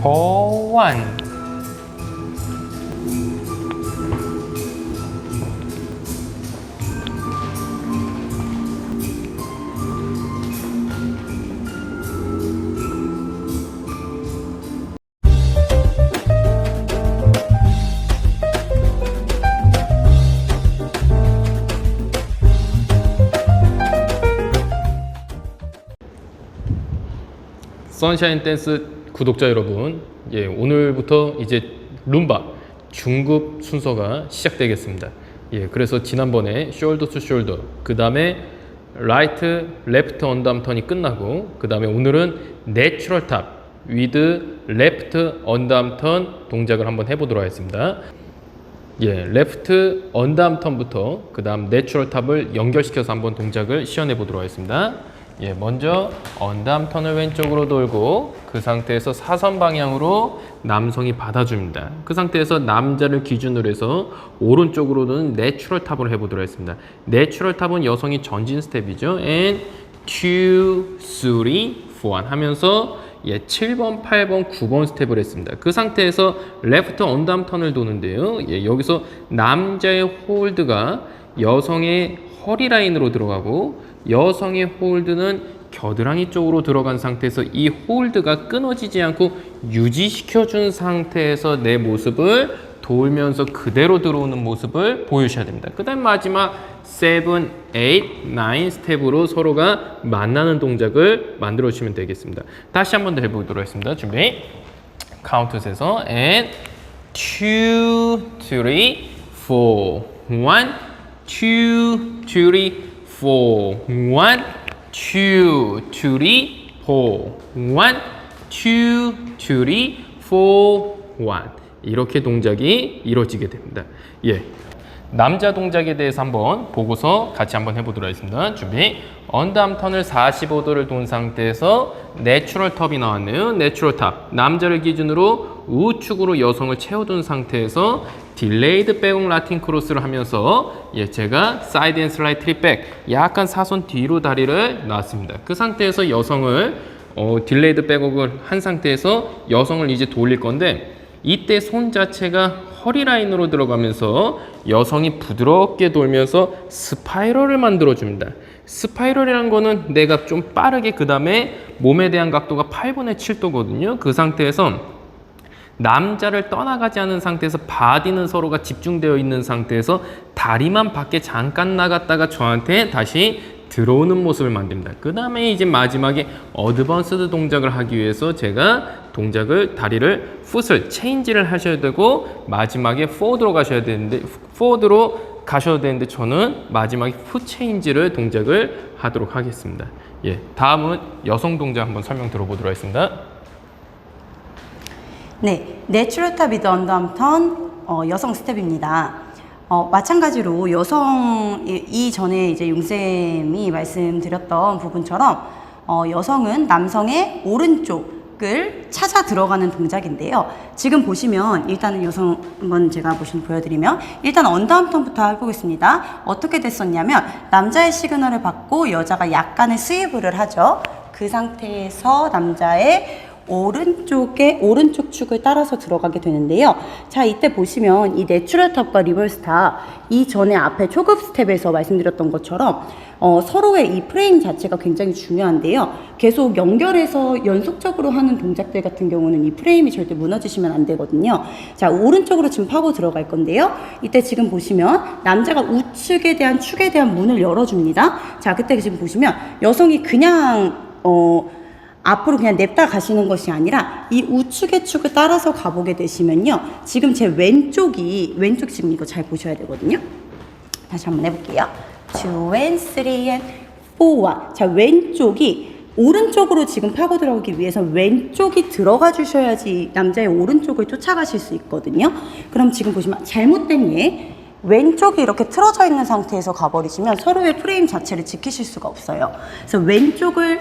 보완 선샤인 댄스 구독자 여러분, 예, 오늘부터 이제 룸바 중급 순서가 시작되겠습니다. 예, 그래서 지난번에 숄더 투 숄더, 그 다음에 라이트, 레프트 언담 턴이 끝나고, 그 다음에 오늘은 내추럴 탑, 위드 레프트 언담 턴 동작을 한번 해보도록 하겠습니다. 예, 레프트 언담 턴부터 그 다음 내추럴 탑을 연결시켜서 한번 동작을 시연해 보도록 하겠습니다. 예, 먼저 언담 턴을 왼쪽으로 돌고 그 상태에서 사선 방향으로 남성이 받아줍니다. 그 상태에서 남자를 기준으로 해서 오른쪽으로는 내추럴 탑을 해보도록 하겠습니다. 내추럴 탑은 여성이 전진 스텝이죠. and two, three, four 하면서 예, 7번, 8번, 9번 스텝을 했습니다. 그 상태에서 레프트 언담 턴을 도는데요. 예, 여기서 남자의 홀드가 여성의 허리 라인으로 들어가고 여성의 홀드는 겨드랑이 쪽으로 들어간 상태에서 이 홀드가 끊어지지 않고 유지시켜준 상태에서 내 모습을 돌면서 그대로 들어오는 모습을 보여주셔야 됩니다. 그 다음 마지막 7, 8, 9 스텝으로 서로가 만나는 동작을 만들어 주시면 되겠습니다. 다시 한 번 더 해보도록 하겠습니다. 준비. 카운트에서 and 2, 3, 4, 1, 2, 3, 4, 1, 2, 2, 3, 4, 1, 2, 3, 4, 1. 이렇게 동작이 이루어지게 됩니다. 예. 남자 동작에 대해서 한번 보고서 같이 한번 해보도록 하겠습니다. 준비. 언담 턴을 45도를 돈 상태에서 내추럴 탑이 나왔네요. 내추럴 탑. 남자를 기준으로 우측으로 여성을 채워둔 상태에서 딜레이드 백옥 라틴 크로스를 하면서 예, 제가 사이드 앤 슬라이드 트리백 약간 사선 뒤로 다리를 놨습니다. 그 상태에서 여성을 어, 딜레이드 백옥을 한 상태에서 여성을 이제 돌릴 건데 이때 손 자체가 허리 라인으로 들어가면서 여성이 부드럽게 돌면서 스파이럴을 만들어 줍니다. 스파이럴이라는 거는 내가 좀 빠르게 그 다음에 몸에 대한 각도가 8분의 7도거든요. 그 상태에서 남자를 떠나가지 않은 상태에서 바디는 서로가 집중되어 있는 상태에서 다리만 밖에 잠깐 나갔다가 저한테 다시 들어오는 모습을 만듭니다. 그 다음에 이제 마지막에 어드밴스드 동작을 하기 위해서 제가 동작을 다리를 풋을 체인지를 하셔야 되고 마지막에 포워드로 가셔야 되는데 포워드로 가셔야 되는데 저는 마지막에 풋 체인지를 동작을 하도록 하겠습니다. 예, 다음은 여성 동작 한번 설명 들어보도록 하겠습니다. 네, 내추럴 탑 위드 언더암 턴 어, 여성 스텝입니다. 어, 마찬가지로 여성 이- 이전에 이제 용쌤이 말씀드렸던 부분처럼 어, 여성은 남성의 오른쪽을 찾아 들어가는 동작인데요. 지금 보시면 일단은 여성 한번 제가 보시 보여드리면 일단 언더암 턴부터 해보겠습니다. 어떻게 됐었냐면 남자의 시그널을 받고 여자가 약간의 스위브를 하죠. 그 상태에서 남자의 오른쪽에 오른쪽 축을 따라서 들어가게 되는데요. 자, 이때 보시면 이 내추럴 탑과 리버스 탑 이전에 앞에 초급 스텝에서 말씀드렸던 것처럼 어, 서로의 이 프레임 자체가 굉장히 중요한데요. 계속 연결해서 연속적으로 하는 동작들 같은 경우는 이 프레임이 절대 무너지시면 안 되거든요. 자, 오른쪽으로 지금 파고 들어갈 건데요. 이때 지금 보시면 남자가 우측에 대한 축에 대한 문을 열어줍니다. 자, 그때 지금 보시면 여성이 그냥 어, 앞으로 그냥 냅다 가시는 것이 아니라 이 우측의 축을 따라서 가보게 되시면요. 지금 제 왼쪽이 왼쪽 지금 이거 잘 보셔야 되거든요. 다시 한번 해볼게요. two and three and four. 자 왼쪽이 오른쪽으로 지금 파고 들어가기 위해서 왼쪽이 들어가 주셔야지 남자의 오른쪽을 쫓아가실 수 있거든요. 그럼 지금 보시면 잘못된 예. 왼쪽이 이렇게 틀어져 있는 상태에서 가버리시면 서로의 프레임 자체를 지키실 수가 없어요. 그래서 왼쪽을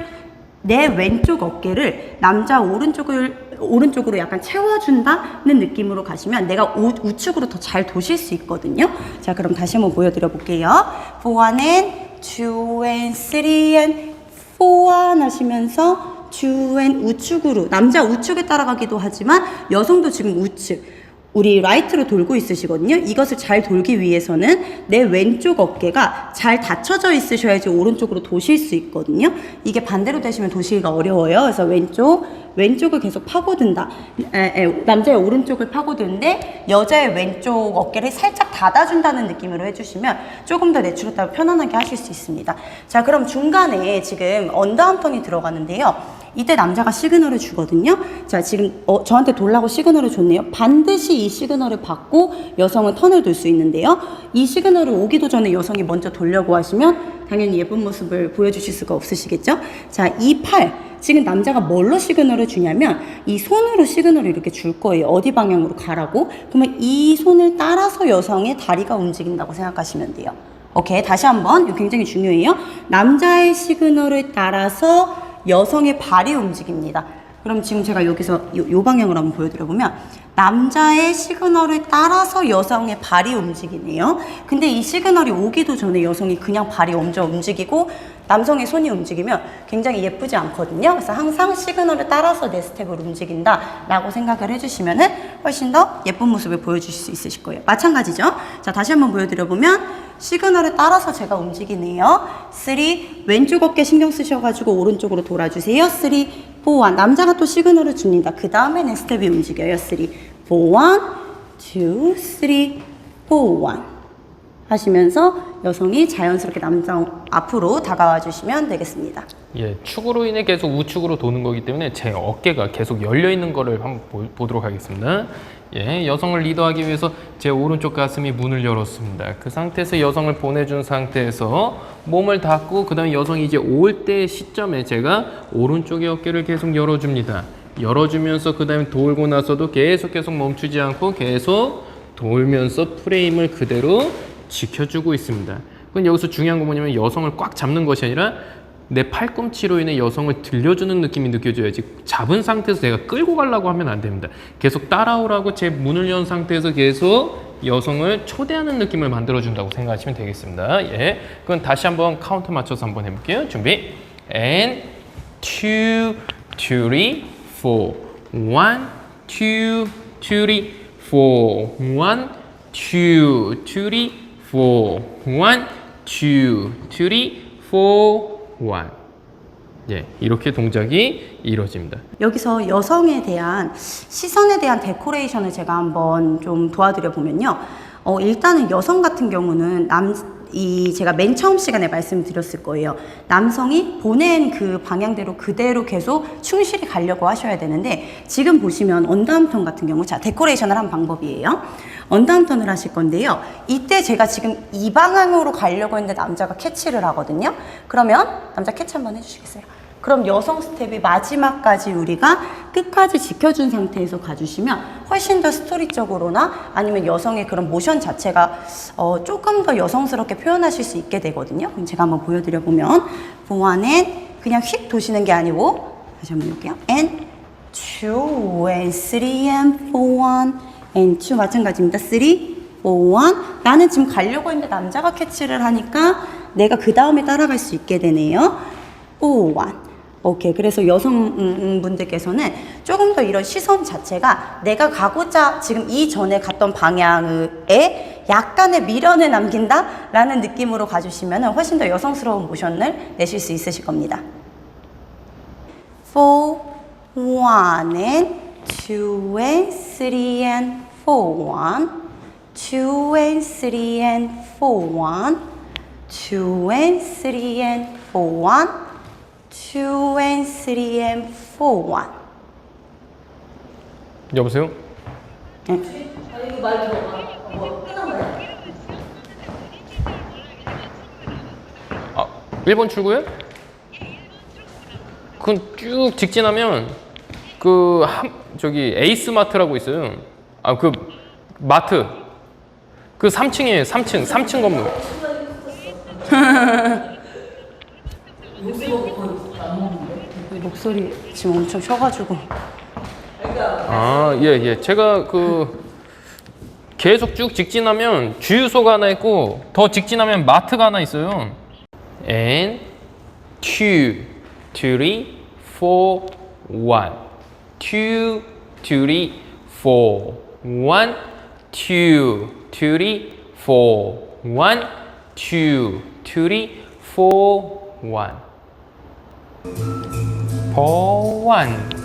내 왼쪽 어깨를 남자 오른쪽을 오른쪽으로 약간 채워준다는 느낌으로 가시면 내가 우, 우측으로 더 잘 도실 수 있거든요. 자, 그럼 다시 한번 보여드려 볼게요. for one and two and three and four one 하시면서 to and 우측으로 남자 우측에 따라가기도 하지만 여성도 지금 우측 우리 라이트로 돌고 있으시거든요. 이것을 잘 돌기 위해서는 내 왼쪽 어깨가 잘 닫혀져 있으셔야지 오른쪽으로 도실 수 있거든요. 이게 반대로 되시면 도시기가 어려워요. 그래서 왼쪽 왼쪽을 계속 파고든다. 에, 에, 남자의 오른쪽을 파고드는데 여자의 왼쪽 어깨를 살짝 닫아준다는 느낌으로 해주시면 조금 더 내추럴하고 편안하게 하실 수 있습니다. 자, 그럼 중간에 지금 언더암턴이 들어가는데요. 이때 남자가 시그널을 주거든요. 자, 지금 어, 저한테 돌라고 시그널을 줬네요. 반드시 이 시그널을 받고 여성은 턴을 돌 수 있는데요. 이 시그널을 오기도 전에 여성이 먼저 돌려고 하시면 당연히 예쁜 모습을 보여주실 수가 없으시겠죠? 자, 이 팔. 지금 남자가 뭘로 시그널을 주냐면 이 손으로 시그널을 이렇게 줄 거예요. 어디 방향으로 가라고? 그러면 이 손을 따라서 여성의 다리가 움직인다고 생각하시면 돼요. 오케이. 다시 한번. 이거 굉장히 중요해요. 남자의 시그널을 따라서 여성의 발이 움직입니다. 그럼 지금 제가 여기서 요, 요 방향으로 한번 보여드려 보면 남자의 시그널을 따라서 여성의 발이 움직이네요. 근데 이 시그널이 오기도 전에 여성이 그냥 발이 먼저 움직이고 남성의 손이 움직이면 굉장히 예쁘지 않거든요. 그래서 항상 시그널을 따라서 내 스텝을 움직인다 라고 생각을 해주시면 은 훨씬 더 예쁜 모습을 보여주실 수 있으실 거예요. 마찬가지죠. 자 다시 한번 보여드려 보면 시그널을 따라서 제가 움직이네요. 3 왼쪽 어깨 신경 쓰셔가지고 오른쪽으로 돌아주세요. 3 4 1 남자가 또 시그널을 줍니다. 그 다음에는 스텝이 움직여요. 3 4 1 2 3 4 1 하시면서 여성이 자연스럽게 남자 앞으로 다가와 주시면 되겠습니다. 예, 축으로 인해 계속 우측으로 도는 거기 때문에 제 어깨가 계속 열려 있는 거를 한번 보, 보도록 하겠습니다. 예, 여성을 리더하기 위해서 제 오른쪽 가슴이 문을 열었습니다. 그 상태에서 여성을 보내준 상태에서 몸을 닫고 그 다음에 여성이 이제 올 때 시점에 제가 오른쪽의 어깨를 계속 열어줍니다. 열어주면서 그 다음에 돌고 나서도 계속 계속 멈추지 않고 계속 돌면서 프레임을 그대로 지켜주고 있습니다. 근데 여기서 중요한 건 뭐냐면 여성을 꽉 잡는 것이 아니라 내 팔꿈치로 인해 여성을 들려주는 느낌이 느껴져야지 잡은 상태에서 내가 끌고 가려고 하면 안 됩니다. 계속 따라오라고 제 문을 연 상태에서 계속 여성을 초대하는 느낌을 만들어준다고 생각하시면 되겠습니다. 예, 그건 다시 한번 카운트 맞춰서 한번 해볼게요. 준비. And two, three, four. One, two, three, four. One, two, three, four. One, two, three, four. One. 예, 이렇게 동작이 이루어집니다. 여기서 여성에 대한 시선에 대한 데코레이션을 제가 한번 좀 도와드려 보면요. 어, 일단은 여성 같은 경우는 남, 이 제가 맨 처음 시간에 말씀드렸을 거예요. 남성이 보낸 그 방향대로 그대로 계속 충실히 가려고 하셔야 되는데 지금 보시면 언다운턴 같은 경우 자 데코레이션을 한 방법이에요. 언다운턴을 하실 건데요. 이때 제가 지금 이 방향으로 가려고 했는데 남자가 캐치를 하거든요. 그러면 남자 캐치 한번 해주시겠어요? 그럼 여성 스텝이 마지막까지 우리가 끝까지 지켜준 상태에서 가주시면 훨씬 더 스토리적으로나 아니면 여성의 그런 모션 자체가 어, 조금 더 여성스럽게 표현하실 수 있게 되거든요. 그럼 제가 한번 보여드려 보면 보완은 그냥 휙 도시는 게 아니고 다시 한번 볼게요. and two and three and four one and two 마찬가지입니다. three four one 나는 지금 가려고 했는데 남자가 캐치를 하니까 내가 그 다음에 따라갈 수 있게 되네요. four one 오케이. 그래서 여성분들께서는 조금 더 이런 시선 자체가 내가 가고자 지금 이전에 갔던 방향에 약간의 미련을 남긴다라는 느낌으로 가주시면 훨씬 더 여성스러운 모션을 내실 수 있으실 겁니다. four, one and two and three and four, one, two and three and four, one, two and three and four, one, two and three and four, one. 여보세요? 네. 아, 1번 출구요? 그건 쭉 직진하면 그 한, 저기 에이스 마트라고 있어요. 아, 그 마트. 그 3층이에요. 3층. 3층 건물. 목소리 지금 엄청 쉬어가지고. 아, 예, 예. 제가 그 계속 쭉 직진하면 주유소가 하나 있고 더 직진하면 마트가 하나 있어요. And two, three, four, one, two, three, four, one, two, three, four, one, two, three, four, one. All one.